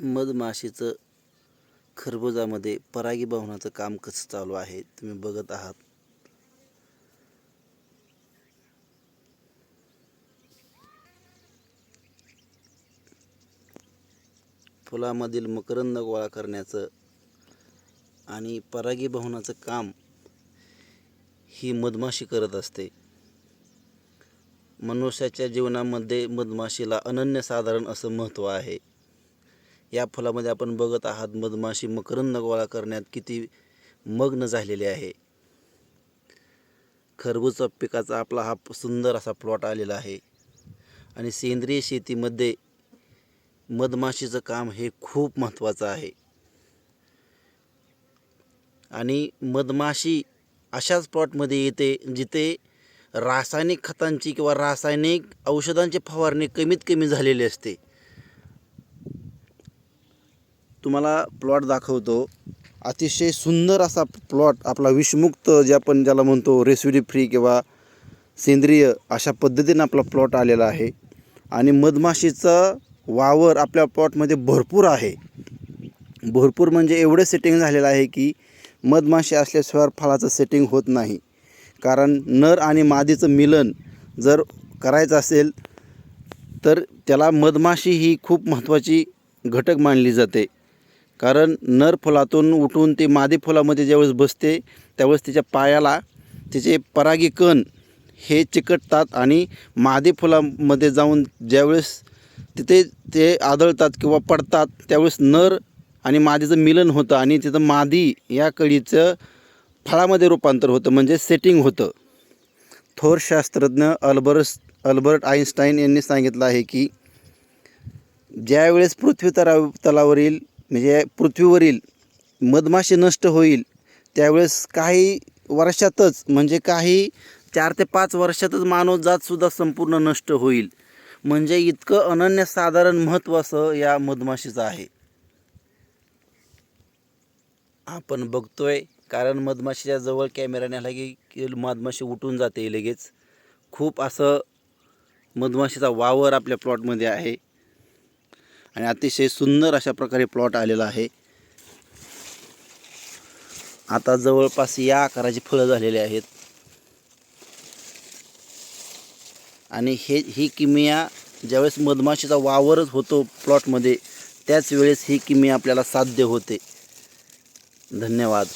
मधमाशीचं खरबुजामध्ये परागीभवनाचं काम कसं चालू आहे तुम्ही बघत आहात. फुलामधील मकरंद गोळा करण्याचं आणि परागीभवनाचं काम ही मधमाशी करत असते. मनुष्याच्या जीवनामध्ये मधमाशीला अनन्यसाधारण असं महत्त्व आहे. या फुलामध्ये आपण बघत आहात मधमाशी मकरंद गोळा करण्यात किती मग्न झालेले आहे. खरबूज पिकाचा आपला हा सुंदर असा प्लॉट आलेला आहे. आणि सेंद्रिय शेतीमध्ये मधमाशीचं काम हे खूप महत्त्वाचं आहे. आणि मधमाशी अशाच प्लॉटमध्ये येते जिथे रासायनिक खतांची किंवा रासायनिक औषधांची फवारणी कमीत कमी झालेली असते. तुम्हाला प्लॉट दाखवतो. अतिशय सुंदर असा प्लॉट आपला विषमुक्त जे आपण ज्याला म्हणतो रेसिडी फ्री किंवा सेंद्रिय अशा पद्धतीनं आपला प्लॉट आलेला आहे. आणि मधमाशीचा वावर आपल्या प्लॉटमध्ये भरपूर आहे. भरपूर म्हणजे एवढं सेटिंग झालेलं आहे की मधमाशी असल्याशिवाय फळाचं सेटिंग होत नाही. कारण नर आणि मादीचं मिलन जर करायचं असेल तर त्याला मधमाशी ही खूप महत्त्वाची घटक मानली जाते. कारण नर फुलातून उठून ते मादी फुलामध्ये ज्यावेळेस बसते त्यावेळेस तिच्या पायाला तिचे परागी कण हे चिकटतात आणि मादी फुलामध्ये जाऊन ज्यावेळेस तिथे ते आदळतात किंवा पडतात त्यावेळेस नर आणि मादीचं मिलन होतं आणि तिथं मादी या कळीचं फळामध्ये रूपांतर होतं म्हणजे सेटिंग होतं. थोर शास्त्रज्ञ अल्बर्स अल्बर्ट आईन्स्टाईन यांनी सांगितलं आहे की ज्यावेळेस पृथ्वी तरा तलावरील म्हणजे पृथ्वीवरील मधमाशी नष्ट होईल त्यावेळेस काही वर्षातच म्हणजे काही चार ते पाच वर्षातच मानवजातसुद्धा संपूर्ण नष्ट होईल. म्हणजे इतकं अनन्यसाधारण महत्त्व असं या मधमाशीचं आहे. आपण बघतोय कारण मधमाशीच्या जवळ कॅमेरा न्याला की मधमाशी उठून जाते लगेच. खूप असं मधमाशीचा वावर आपल्या प्लॉटमध्ये आहे. आणि अतिशय सुंदर अशा प्रकारे प्लॉट आलेला आहे. आता जवळपास या आकाराची फळं झालेली आहेत. आणि हे ही किमिया ज्यावेळेस मधमाशीचा वावरच होतो प्लॉटमध्ये त्याच वेळेस ही किमिया आपल्याला साध्य होते. धन्यवाद.